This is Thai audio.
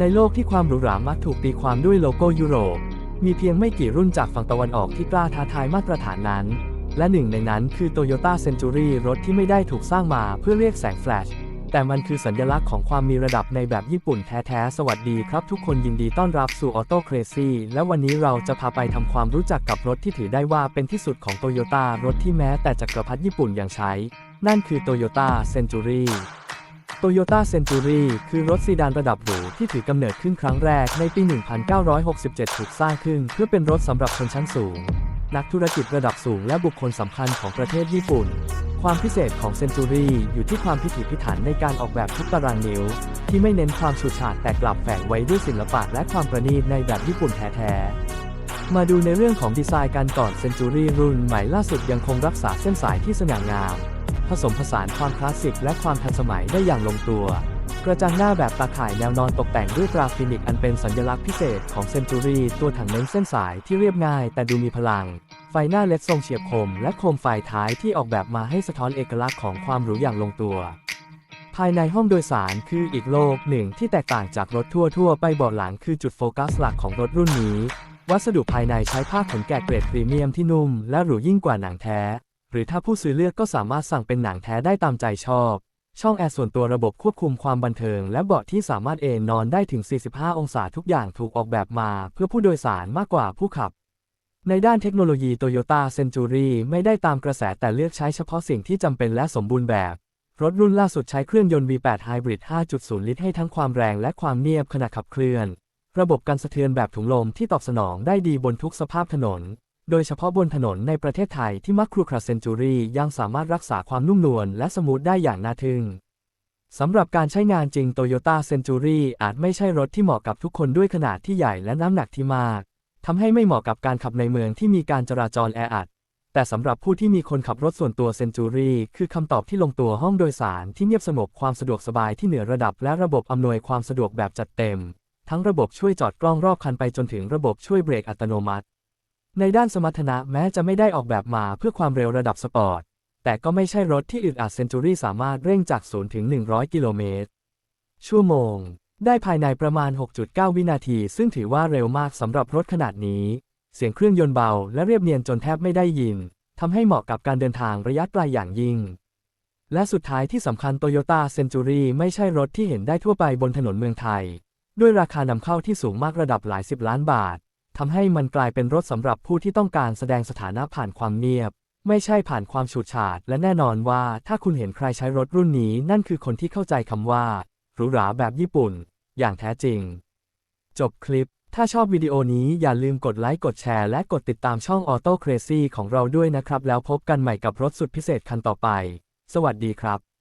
ในโลกที่ความหรูหรามักถูกตีความด้วยโลโก้ยุโรป มีเพียงไม่กี่รุ่นจากฝั่งตะวันออกที่กล้าท้าทายมาตรฐานนั้น และหนึ่งในนั้นคือ Toyota Century รถที่ไม่ได้ถูกสร้างมาเพื่อเรียกแสงแฟลช แต่มันคือสัญลักษณ์ของความมีระดับในแบบญี่ปุ่นแท้ๆ สวัสดีครับทุกคนยินดีต้อนรับสู่ Auto Crazy และวันนี้เราจะพาไปทำความรู้จักกับรถที่ถือได้ว่าเป็นที่สุดของ Toyota รถที่แม้แต่จักรพรรดิญี่ปุ่นยังใช้ นั่นคือ Toyota Century Toyota Century คือรถซีดานระดับหรูที่ถือกำเนิดขึ้นครั้งแรกในปี 1967 ถูกสร้างขึ้นเพื่อเป็นรถสำหรับชนชั้นสูง นักธุรกิจระดับสูงและบุคคลสำคัญของประเทศญี่ปุ่น ความพิเศษของ Century อยู่ที่ความพิถีพิถันในการออกแบบทุกตารางนิ้ว ที่ไม่เน้นความฉูดฉาดแต่กลับแฝงไว้ด้วยศิลปะและความประณีตในแบบญี่ปุ่นแท้ๆ มาดูในเรื่องของดีไซน์กันก่อน Century รุ่นใหม่ล่าสุดยังคงรักษาเส้นสายที่สง่างาม ผสมผสานความคลาสสิกและความทันสมัยได้อย่างลงตัว กระจังหน้าแบบตาข่ายแนวนอนตกแต่งด้วยตราฟินิกอันเป็นสัญลักษณ์พิเศษของเซนจูรี่ตัวถังเน้นเส้นสายที่เรียบง่ายแต่ดูมีพลัง ไฟหน้าเล็ดทรงเฉียบคม และโคมไฟท้ายที่ออกแบบมาให้สะท้อนเอกลักษณ์ของความหรูอย่างลงตัวภายในห้องโดยสารคืออีกโลกหนึ่งที่แตกต่างจากรถทั่วๆ ไปเบาะหลังคือจุดโฟกัสหลักของรถรุ่นนี้ วัสดุภายในใช้ผ้าขนแกะเกรดพรีเมียมที่นุ่มและหรูยิ่งกว่าหนังแท้ หรือถ้าผู้ซื้อเลือกก็สามารถสั่งเป็นหนังแท้ได้ตามใจชอบ ช่องแอร์ส่วนตัวระบบควบคุมความบันเทิง และเบาะที่สามารถเอนนอนได้ถึง 45 องศาทุกอย่างถูกออกแบบมา เพื่อผู้โดยสารมากกว่าผู้ขับ ในด้านเทคโนโลยี Toyota Century ไม่ได้ตามกระแสแต่เลือกใช้เฉพาะสิ่งที่จำเป็นและสมบูรณ์แบบ รถรุ่นล่าสุดใช้เครื่องยนต์ V8 Hybrid 5.0 ลิตรให้ทั้งความแรงและความเนียบขณะขับเคลื่อน ระบบกันสะเทือนแบบถุงลมที่ตอบสนองได้ดีบนทุกสภาพถนน โดยเฉพาะบนถนนในประเทศไทยที่มักครูคราเซนจูรี่ยังสามารถรักษาความนุ่มนวลและสมูทได้อย่างน่าทึ่งสำหรับการใช้งานจริง Toyota Century อาจไม่ใช่รถที่เหมาะกับทุกคนด้วยขนาดที่ใหญ่และน้ำหนักที่มากทำให้ไม่เหมาะกับการขับในเมืองที่มีการจราจรแออัด แต่สำหรับผู้ที่มีคนขับรถส่วนตัว Century คือคำตอบที่ลงตัวห้องโดยสารที่เงียบสงบความสะดวกสบายที่เหนือระดับและระบบอำนวยความสะดวกแบบจัดเต็ม ทั้งระบบช่วยจอดกล้องรอบคันไปจนถึงระบบช่วยเบรกอัตโนมัติ ในด้านสมรรถนะแม้จะไม่ได้ออกแบบมาเพื่อความเร็วระดับสปอร์ต แต่ก็ไม่ใช่รถที่อึดอัด Century สามารถเร่งจาก 0 ถึง 100 กิโลเมตร ชั่วโมง ได้ภายในประมาณ 6.9 วินาที ซึ่งถือว่าเร็วมากสำหรับรถขนาดนี้ เสียงเครื่องยนต์เบาและเรียบเนียนจนแทบไม่ได้ยินทำให้เหมาะกับการเดินทางระยะไกลอย่างยิ่ง และสุดท้ายที่สำคัญ Toyota Century ไม่ใช่รถที่เห็นได้ทั่วไปบนถนนเมืองไทย ด้วยราคานำเข้าที่สูงมากระดับหลายสิบล้านบาท ทำให้มันกลายเป็นรถสำหรับผู้ที่ต้องการแสดงสถานะผ่านความเงียบ ไม่ใช่ผ่านความฉูดฉาด และแน่นอนว่าถ้าคุณเห็นใครใช้รถรุ่นนี้ นั่นคือคนที่เข้าใจคำว่าหรูหราแบบญี่ปุ่น อย่างแท้จริง จบคลิป ถ้าชอบวิดีโอนี้อย่าลืมกดไลค์กดแชร์และกดติดตามช่อง Auto Crazy ของเราด้วยนะครับ แล้วพบกันใหม่กับรถสุดพิเศษคันต่อไป สวัสดีครับ